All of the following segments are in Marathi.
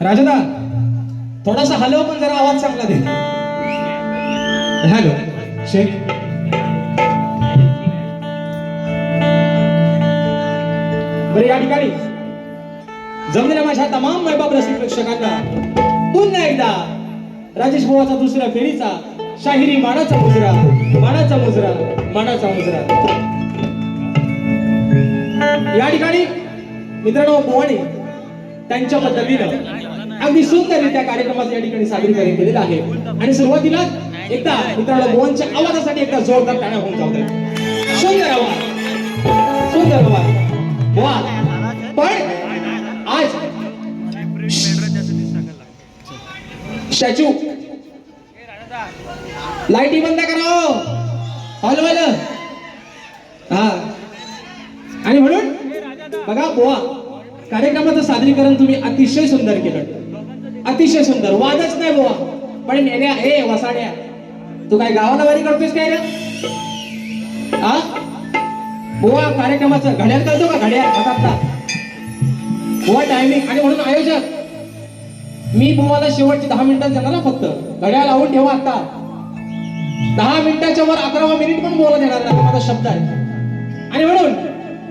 राजदा थोडासा हलव पण जरा आवाज चांगला दे. हॅलो शेख. बरे या ठिकाणी. जमलेल्या माझ्या तमाम मैबाब रसिक प्रेक्षकांना पुन्हा एकदा राजेश भावाचा दुसऱ्या फेरीचा शाहिरी मानाचा मुजरा मानाचा मुजरा मानाचा मुजरा. या ठिकाणी मित्रांनो बोवाणे त्यांच्या पद्धतीनं अगदी त्या कार्यक्रमाचं या ठिकाणी सादरीकरण केलेलं आहे. आणि सुरुवातीला एकदा मित्रांनो मोहनच्या आवाजासाठी एकदा जोरदार टाळ्या होऊन जाऊ सुंदर आवाज. सुंदर आवाज. वा. पण आज स्टॅच्यू. लाईटी बंद करा हो. हॉल वाल. हा. आणि म्हणून बघा बोवा कार्यक्रमाचं सादरीकरण तुम्ही अतिशय सुंदर केलं. अतिशय सुंदर. वादच नाही बुवा. पण नेल्या हे वसाड्या तू काय गावाला वारी करतोस काय रे? हा बुवा कार्यक्रमाचं घड्याळ करतो का घड्याळ? आता. बुवा टायमिंग आणि म्हणून आयोजक मी बोवाला शेवटची दहा मिनिटात देणार ना फक्त. घड्याळ लावून ठेवा आता. दहा मिनिटाच्या वर अकरावा मिनिट पण बोला देणार नाही. माझा शब्द आहे. आणि म्हणून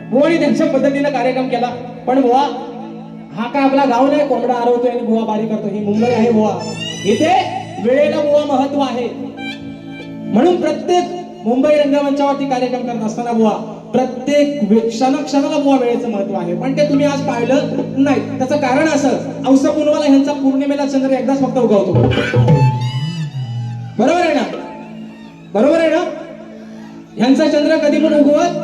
बोवाने त्यांच्या पद्धतीनं कार्यक्रम केला. पण बुवा हा काय आपला गाव नाही कोंबडा आरवतोय आणि बुवा बारी करतो ही मुंबई आहे गोवा इथे वेळेला गोवा महत्त्व आहे. म्हणून प्रत्येक मुंबई रंगमंचावरती कार्यक्रम करत असताना बुवा प्रत्येक वे- क्षण क्षणाला बुवा वेळेचं महत्त्व आहे. पण ते तुम्ही आज पाहिलं नाही. त्याचं कारण असं औसा पुनवाला ह्यांचा पौर्णिमेला चंद्र एकदाच फक्त उगवतो. बरोबर आहे ना? बरोबर आहे ना? ह्यांचा चंद्र कधी पण उगवत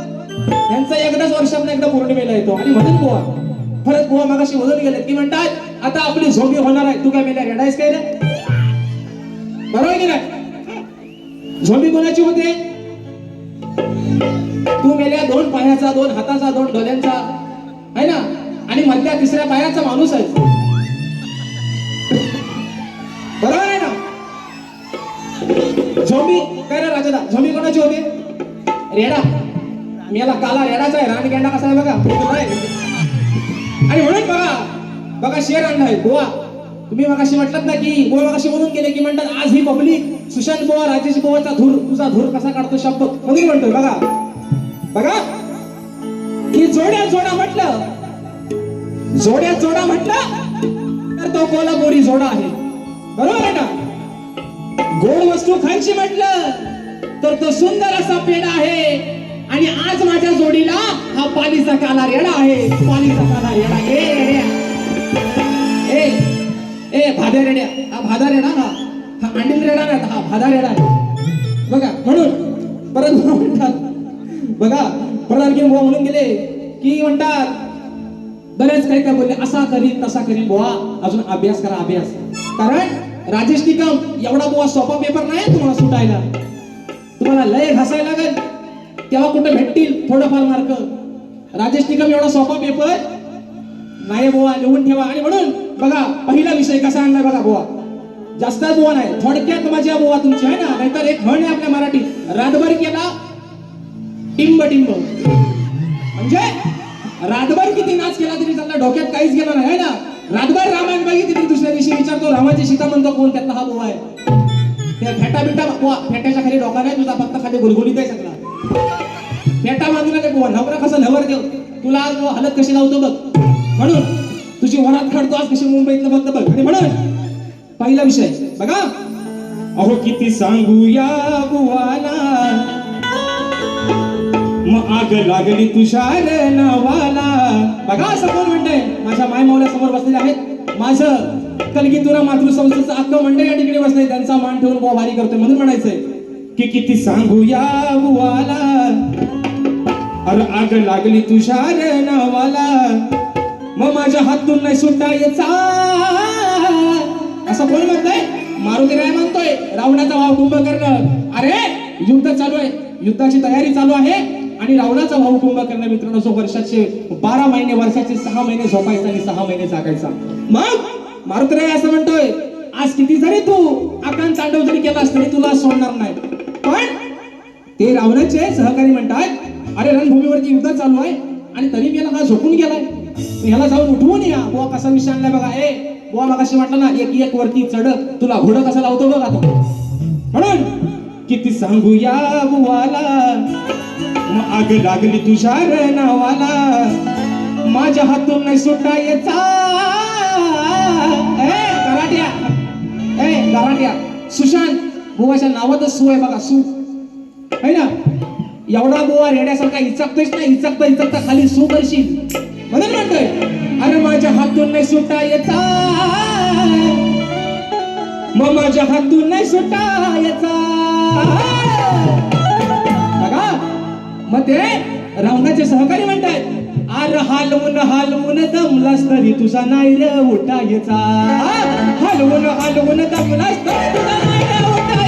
यांचा एकदाच वर्षात एकदा पौर्णिमेला येतो. आणि म्हणून बुवा परत बुवा मागाशी वजन गेले. की म्हणतात आता आपली झोंबी होणार आहे. तू काय मेल्या रेडायस काय रे? बरोबर आहे की नाही? झोंबी कोणाची होते? तू मेल्या दोन पायाचा दोन हाताचा दोन डोल्यांचा. आहे ना? आणि मधल्या तिसऱ्या पायाचा माणूस आहे. बरोबर आहे ना? झोंबी काय रे राजादा? झोंबी कोणाची होते? रेडा. मेला काला रेडाचा आहे. रानगेंडा कसा आहे बघा? आणि म्हणून बघा बघा शेर अंडा आहे गोवा तुम्ही मगाशी म्हटलात ना की गोवा मगाशी म्हणून गेले की म्हणतात आज ही पब्लिक सुशांत बोवा राजेश बोवाचा धूर तुझा धूर कसा काढतो शब्द. म्हणून म्हणतोय बघा. बघा. की जोड्या जोडा म्हटलं जोड्या जोडा म्हटलं तर तो कोल्हापुरी जोडा आहे. बरोबर आहे ना? गोड वस्तू खायची म्हटलं तर तो सुंदर असा पेडा आहे. आणि आज माझ्या जोडीला हा पालीचा काला रेडा आहे. पालीचा काला रेडा. ए ए. ए भाद्या रेड्या. हा भादा रेडा ना? हा अंडील रेडा ना हा भादा रेडा आहे. बघा म्हणून परत म्हणतात. बघा प्रधान किंवा म्हणून गेले की म्हणतात बरेच काही काय बोलले असा करी तसा करी बुवा. अजून अभ्यास करा अभ्यास. कारण राजेश निकम एवढा बुवा सोपा पेपर नाही तुम्हाला सुटायला. तुम्हाला लय घासायला लागेल. तेव्हा कुठे भेटतील? थोडंफार मार्क. राजेश निकम एवढा सोपा पेपर नाही बुवा लिहून ठेवा. आणि म्हणून बघा पहिला विषय कसा आणला बघा बुवा. जास्त बुवा नाही थोडक्यात माझ्या बुवा तुमची आहे ना? नाहीतर एक म्हण आहे आपल्या मराठी. रातभर केला टिंब टिंब म्हणजे रातभर किती नाच केला तरी त्यांना डोक्यात काहीच गेलं नाही ना? रातभर रामायण बघितली तरी दुसऱ्या दिवशी विचारतो रामाची सीता म्हणतो कोण? त्यातला हा बुवा आहे. त्या फेटा बिटा बुवा. फेट्याच्या खाली डोका नाही तुझा फक्त खाली गुलगुलीत आहे सगळा. फेटा बांधून ते बुवा नवरा कसं नवर देव? तुला आज बुवा हालत कशी लावतो बघ. म्हणून तुझी वरात काढतो आज कशी मुंबईतलं बघतो बघ. आणि म्हणून पहिला विषय बघा. अहो किती सांगू या बुवाला. मग आग लागली तुषार नवाला. बघा असं कोण म्हणतंय? माझ्या माय मावल्या समोर बसलेले आहेत. माझं कलगीतुरा मातृसंस्थेचं अख्खं मंडळ या ठिकाणी बसलंय. त्यांचा मान ठेवून बुवा भारी करतोय म्हणून म्हणायचंय. की किती सांगू या बुवाला? अरे आग लागली तुषार नवाला. मग माझ्या हातून नाही सुटायचा असं कोण म्हणतोय? मारुती राय म्हणतोय रावणाचा भाव कुंभकर्ण अरे युद्ध चालू आहे. युद्धाची तयारी चालू आहे. आणि रावणाचा भाऊ कुंभकर्ण मित्रांनो जो वर्षाचे बारा महिने वर्षाचे सहा महिने झोपायचा आणि सहा महिने जागायचा. मग मारुती राय असं म्हणतोय आज किती जरी तू आकांत तांडव जरी केलास तरी तुला सोडणार नाही. पण ते रावणाचे सहकारी म्हणतात अरे रणभूमीवरती युद्ध चालू आहे आणि तरी मी याला हा झोपून गेलाय. ह्याला जाऊन उठवून या. बुवा कसा विषय आणलाय बघा. ए बुवा मगाशी म्हटलं ना एक एक वरती चढत तुला घोडं कसं लावतो बघ आता. म्हणून किती सांगू या बुवाला मग आग लागली तुझ्या नावाला माझ्या हातून नाही सुटायचा ए ए कराट्या सुशांत गोवाच्या नावातच सू आहे बघा सू. आहे ना? एवढा बुवा रेड्यासारखा इचकतोच ना हिचकता इचकता खाली सू करशील. म्हणून म्हणतोय अरे माझ्या हातून नाही सुटायचा मग माझ्या हातून नाही सुटायचा बघा मग ते रावणाचे सहकारी म्हणतात आर हालवून हालवून दमलास तरी तुझा नाही रे उठायचा हलवून हलवून दमलास तरी तुझा नाही रे उठा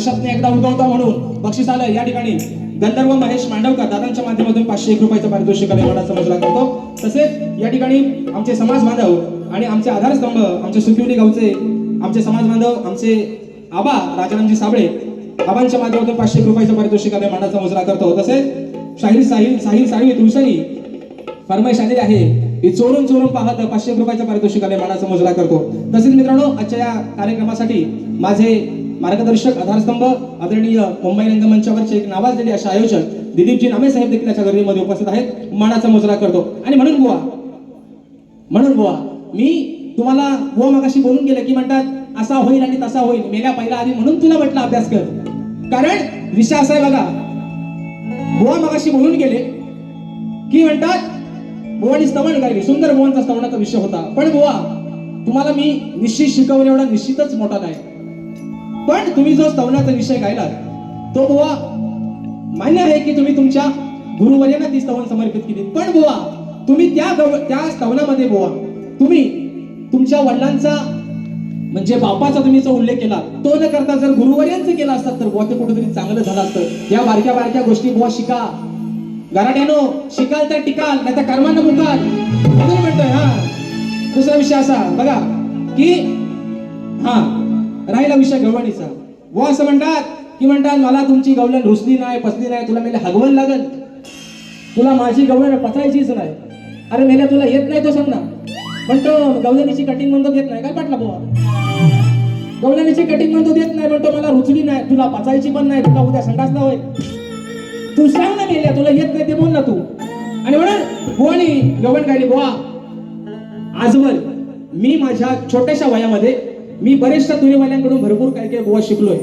वर्षात एकदा उगवता म्हणून बक्षीस आलं या ठिकाणी गंधर्व महेश मांडवकर दादांच्या माध्यमातून पाचशे एक रुपयाचं पारितोषिक आले समजला करतो तसेच या ठिकाणी आमचे समाज बांधव आणि आमचे आधारस्तंभ आमचे सुकिवली गावचे आमचे समाज बांधव आमचे आबा राजारामजी साबळे आबांच्या माध्यमातून पाचशे एक रुपयाचं पारितोषिक मांडाचा मानाचा मुजरा करतो तसेच शाहीर साहिल साहिल साळवी तुळसरी फरमाईश आलेली आहे ही चोरून चोरून पाहत पाचशे रुपयाच्या पारितोषिकाने मांडाचा मुजरा करतो तसेच मित्रांनो आजच्या या कार्यक्रमासाठी माझे मार्गदर्शक आधारस्तंभ आदरणीय मुंबई रंगमंचावरचे एक नावाजलेले असे आयोजक दिलीपजी नामे साहेब देखील याच्या गर्दीमध्ये उपस्थित आहेत. मानाचा मुजरा करतो. आणि म्हणून बुवा म्हणून बुवा मी तुम्हाला बुवा मगाशी बोलून गेलं की म्हणतात असा होईल आणि तसा होईल मेल्या पहिला आधी म्हणून तुला म्हटलं अभ्यास कर. कारण विषय असा आहे बघा बुवा मगाशी बोलून गेले की म्हणतात बुवानी स्तवण गायली. सुंदर बुवांचा स्तवणाचा विषय होता. पण बुवा तुम्हाला मी निश्चित शिकवलं एवढा निश्चितच मोठा नाही. पण तुम्ही जो स्तवनाचा विषय गायलात तो बुवा मान्य आहे की तुम्ही तुमच्या गुरुवर्यांना ती स्तवन समर्पित केली पण बुवा तुम्ही त्या त्या स्तवनामध्ये बुवा तुम्ही तुमच्या वडिलांचा म्हणजे बापाचा तुम्ही जो उल्लेख केला तो न करता जर गुरुवर्यांचं केला असतात तर बुवा ते कुठेतरी चांगलं झालं असतं. या बारक्या बारक्या गोष्टी बुवा शिका. गराट्यानो शिकाल तर टिकाल नाही तर कर्मानं मुकाल. म्हणतोय हा. दुसरा विषय असा बघा की हा. राहिला विषय गवळणीचा व असं म्हणतात की म्हणतात मला तुमची गवळण रुसली नाही पसली नाही तुला मेले हगवण लागल. तुला माझी गवळण पचायचीच नाही. अरे मेल्या तुला येत नाही तो सांग ना पण तो गवळणीची कटिंग म्हणतो देत नाही. काय पाटला बुवा? गवळणीची कटिंग म्हणतो देत नाही पण तो मला रुचली नाही. तुला पचायची पण नाही. तुला उद्या संडासला होय तू सांग ना मेल्या तुला येत नाही ते बोल ना तू. आणि म्हणून बुवानी गवण गायली बुवा आजवर मी माझ्या छोट्याशा वयामध्ये मी बरेचशा तुरेवाल्यांकडून भरपूर काही काही गोवा शिकलोय.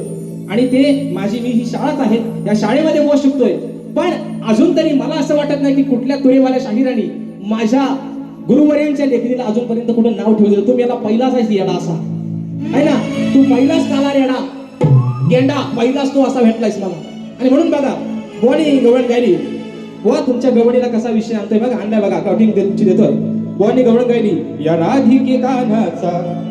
आणि ते माझी मी ही शाळाच आहे या शाळेमध्ये गोवा शिकतोय. पण अजून तरी मला असं वाटत नाही की कुठल्या तुरेवाल्या शाहिरांनी माझ्या गुरुवर्यांच्या लेखणीला अजूनपर्यंत कुठं नाव ठेवलं तुम्ही याला पहिलाच आहे येडा असा. आहे ना? तू पहिलाच काला रेडा गेंडा पहिलाच तो असा भेटलायस मला. आणि म्हणून बघा बोनी गवळण गायली. वा तुमच्या गवणीला कसा विषय आणतोय बघा आणलाय बघा कटिंग तुमची देतोय. बुवानी गवळण गायली या राधिके कानाचा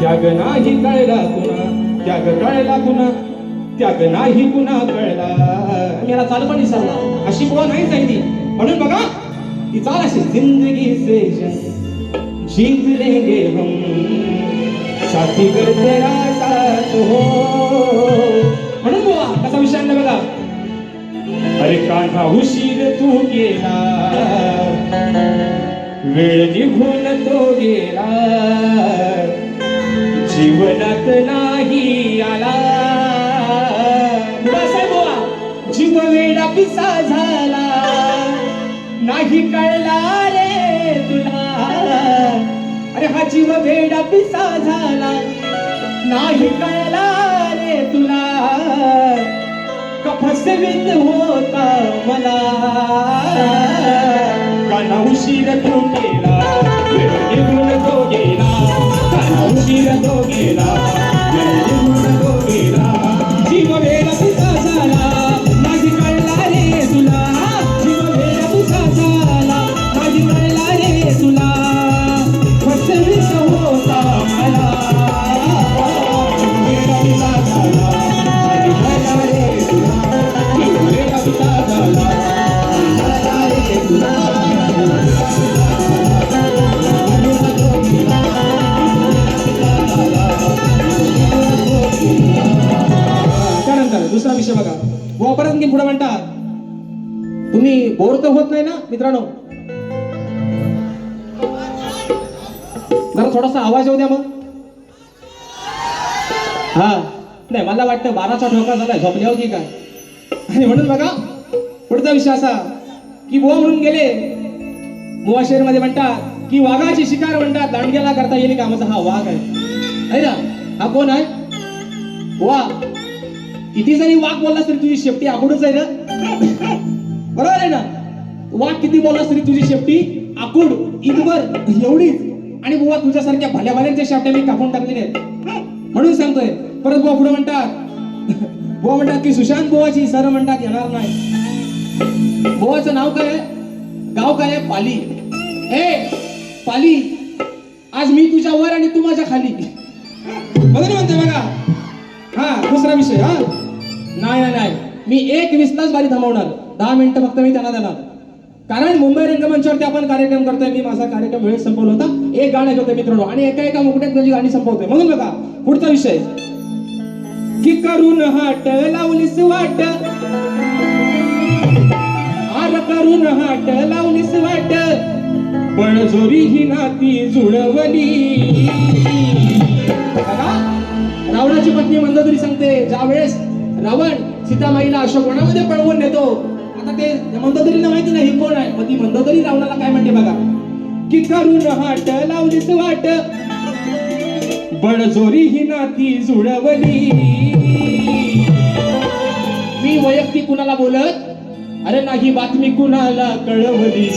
त्याग नाही कळला कुणा त्याग कळला कुणा त्याग नाही कुणा कळला. आणि याला चाल पण विसरला. अशी बुवा नाही जायली म्हणून बघा ती चाल अशी जिंदगी से जंग जीत लेंगे हम साथी कर तेरा साथ हो. म्हणून बुवा कसा विषय आणला बघा. अरे कान्हा उशीर तू गेला वेळ निघून तो गेला जीवनात नाही आला. बस जीव वेडा पिसा झाला. नाही कळला रे तुला. अरे हा जीव वेडा पिसा झाला. नाही कळला रे तुला. कफसवित होता मला. काना उशीर तो गेला तुम्ही बोर तर होत नाही ना मित्रांनो? जरा थोडासा आवाज येऊ द्या मग. हा. नाही मला वाटतं बाराचा ठोका झालाय झोपली होती काय आणि म्हणून बघा पुढचा विषय असा की बुवा म्हणून गेले. बुवा शेरमध्ये म्हणतात की वाघाची शिकार म्हणतात दांडग्याला करता येईल का माझा हा वाघ आहे. है ना? हा कोण आहे? बुवा किती जरी वाघ बोलला तरी तुझी शेपटी आकुडच आहे ना? बरोबर आहे ना? वाघ किती बोललास तरी तुझी शेपटी? आकुड इनवर एवढीच. आणि बुवा तुझ्यासारख्या भल्या भल्यांच्या शेपट्या मी कापून टाकलेल्या आहेत. म्हणून सांगतोय परत बुवा पुढे म्हणतात. बुवा म्हणतात की सुशांत बुवाची सर म्हणतात येणार नाही. बुवाचं नाव काय आहे? गाव काय आहे? पाली. हे पाली आज मी तुझ्या वर आणि तू माझ्या खाली. बघा म्हणते बघा. हा दुसरा विषय हा. नाही नाही नाही. मी एक वीस तास बारी थांबवणार. दहा मिनिटं फक्त मी त्यांना देणार. कारण मुंबई रंगमंचावरती आपण कार्यक्रम करतोय. मी माझा कार्यक्रम वेळेत संपवला होता. एक गाणं घेतोय मित्रांनो. आणि एका एका मुकड्यात त्याची गाणी संपवतोय. म्हणून बघा पुढचा विषय. की करून हाट लावलीस वाट. आर करून हाट लावलीस वाट. बळजोरी ही नाती जुळवली. रावणाची पत्नी मंदोदरी सांगते ज्या वेळेस रावण सीतामाईला अशोक वनामध्ये पळवून नेतो आता ते मंदोदरीला माहिती नाही कोण आहे? मग ती मंदोदरी रावणाला काय म्हणते बघा? की करून हाट लावलीच वाट. बडजोरी ही नाती जुळवली. मी वैयक्तिक कुणाला बोलत? अरे नाही बातमी कुणाला कळवली.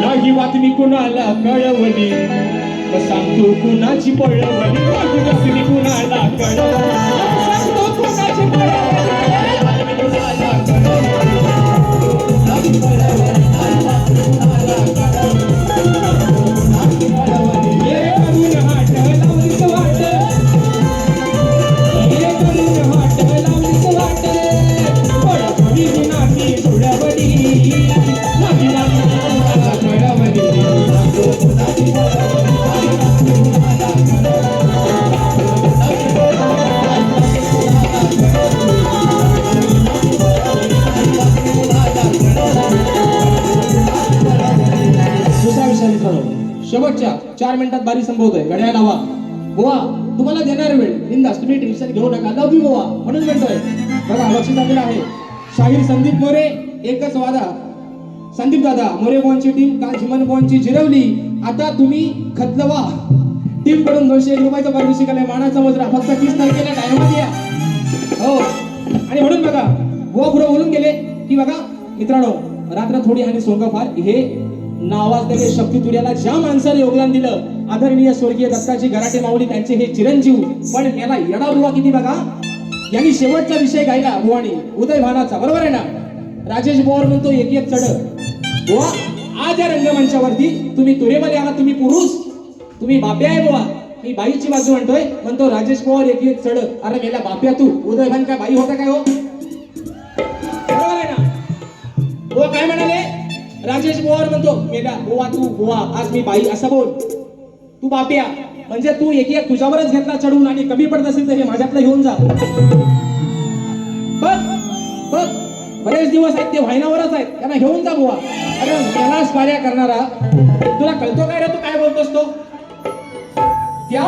नाही बातमी कुणाला कळवली. सांगतो कुणाची पळवली. बातमी कुणाला कळवली. सांगतो कुणाची पळवली. शेवटच्या चार मिनिटात बारी संभवतोय घड्याळ लावा. गोवा तुम्हाला देणार वेळ. बिंदास तुम्ही टेन्शन घेऊ नका. लव यू बुवा. म्हणून म्हणतोय. बघा लक्षात आलेलं आहे. शाहीर संदीप मोरे एकच वादा. संदीप दादा मोरे बोनची टीम काल झिमन बोनची जिरवली. आता तुम्ही खतलवा. टीमकडून दोनशे एक रुपयाचा पारितोषिक आलाय. मानाचा मजरा फक्त तीस तारखेला टायमात या. हो. आणि म्हणून बघा गोवा पुढे बोलून गेले की बघा मित्रांनो रात्र थोडी आणि सोंगा फार. हे नावाजलेले शक्ती तुर्याला ज्या माणसाने योगदान दिलं आदरणीय स्वर्गीय दत्ताजी गराटे माऊली त्यांचे हे चिरंजीव पण याला येडा बुवा किती बघा? यांनी शेवटचा विषय गायला बुवानी. उदय भानाचा बरोबर आहे ना? राजेश बोर म्हणतो एक एक चढ. बुवा आज या रंगमंचावरती तुम्ही तुरेमध्ये आहात तुम्ही पुरुष. तुम्ही बाप्या आहे बुवा. मी बाईची बाजू म्हणतोय म्हणतो राजेश पवार एक एक चढ. अरे मेला बाप्या तू. उदय भान काय बाई होता काय हो? बरोबर आहे ना? बुवा काय म्हणाले? राजेश पवार म्हणतो मेला गोवा तू बुवा आज मी बाई असं बोल. तू बाप्या म्हणजे तू एक एक तुझ्यावरच घेतला चढून आणि कमी पडत असेल तर हे माझ्यातलं घेऊन जा. बघ बघ बरेच दिवस आहेत ते व्हायनावरच आहेत. त्यांना घेऊन जा बुवा. अरे त्यालाच कार्य करणारा. तुला कळतो काय रे तू काय बोलतोस तो? त्या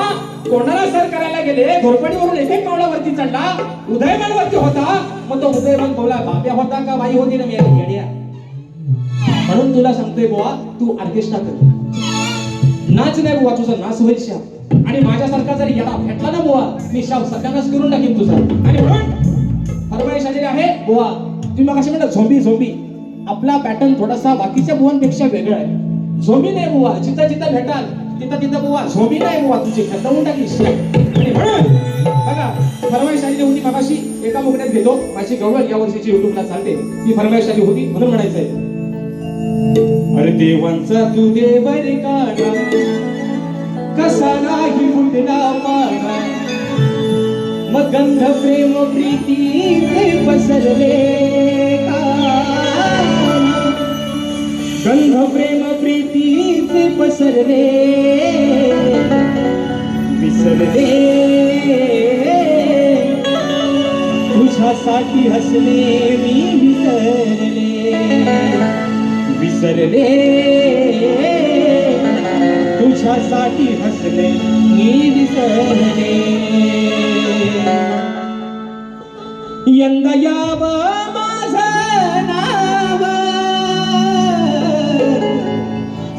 कोणाला सर करायला गेले? घोरपडीवरून एक एक पावलावरती चढला. उदयमानवरती होता. मग तो उदयमान बोला बाप्या होता का? बाई होती ना मी येड्या. म्हणून तुला सांगतोय बुवा तू ऑर्केस्ट्रा कर. नाच नाही बुवा तुझा नाच होईल शाप आणि माझ्यासारखा जर याला भेटला ना बुवा मी शाप सगळ्यांनाच करून टाकीन तुझा. आणि म्हणून फरमाईश आलेली आहे बुवा तुम्ही मग म्हणता झोंबी झोंबी. आपला पॅटर्न थोडासा बाकीच्या बुवांपेक्षा वेगळा आहे. झोंबी नाही बुवा जिथं जिथं भेटाल तिथं तिथं बुवा झोंबी नाही बुवा तुझी खतवून टाकीस आणि म्हणून बघा फरमाईश आलेली होती मगाशी एका मुकड्यात घेतो माझी गौरव या वर्षीची युट्यूबला चालते. ती फरमाईश आली होती म्हणून म्हणायचंय. अरे देवांचा तू देव रे काढा कसा नाही फुटला पाडा मग गंध प्रेम प्रीतीचे पसरले का? गंध प्रेम प्रीतीचे पसरले. विसरले. तुझ्यासाठी हसले मी विसरले. विसरले. तुझ्यासाठी हसले मी विसरले. यंदा याव माझ नाव.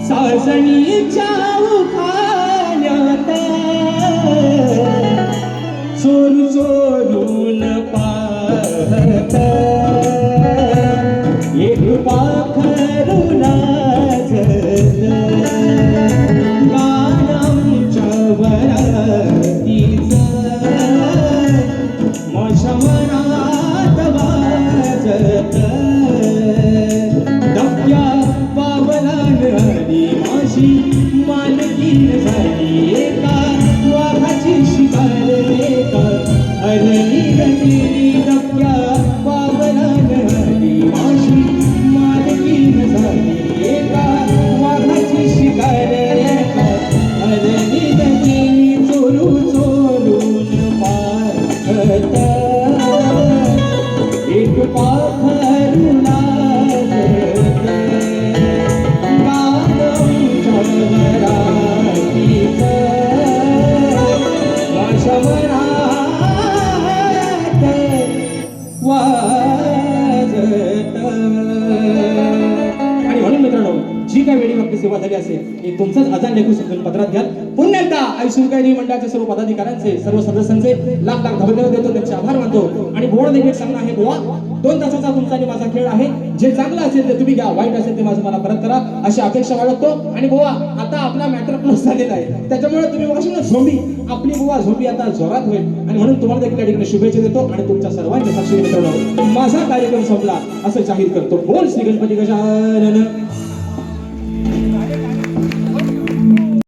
सासणीच्या उखाण्यात. जी काही वेळी भक्ती सेवा झाली असेल हे तुमचंच अजान लेखू समजून पत्रात घ्याल. पुन्हा एकदा आई सुनकाई मंडळाचे सर्व पदाधिकाऱ्यांचे सर्व सदस्यांचे लाख लाख धन्यवाद देतो त्यांचे आभार मानतो. आणि बोर्ड देखील सांगणं आहे बुवा दोन तासाचा तुमचा आणि माझा खेळ आहे. जे चांगलं असेल ते तुम्ही घ्या वाईट असेल ते माझं मला परत करा अशी अपेक्षा बाळगतो. आणि बुवा आता आपला मॅटर क्लोज झालेला आहे. त्याच्यामुळे तुम्ही बघा ना झोंबी आपली बुवा झोंबी आता जोरात होईल. आणि म्हणून तुम्हाला देखील या ठिकाणी शुभेच्छा देतो आणि तुमच्या सर्वांच्या साक्षी मित्रांनो माझा कार्यक्रम संपला असं जाहीर करतो. बोल श्री गणपती गजानन.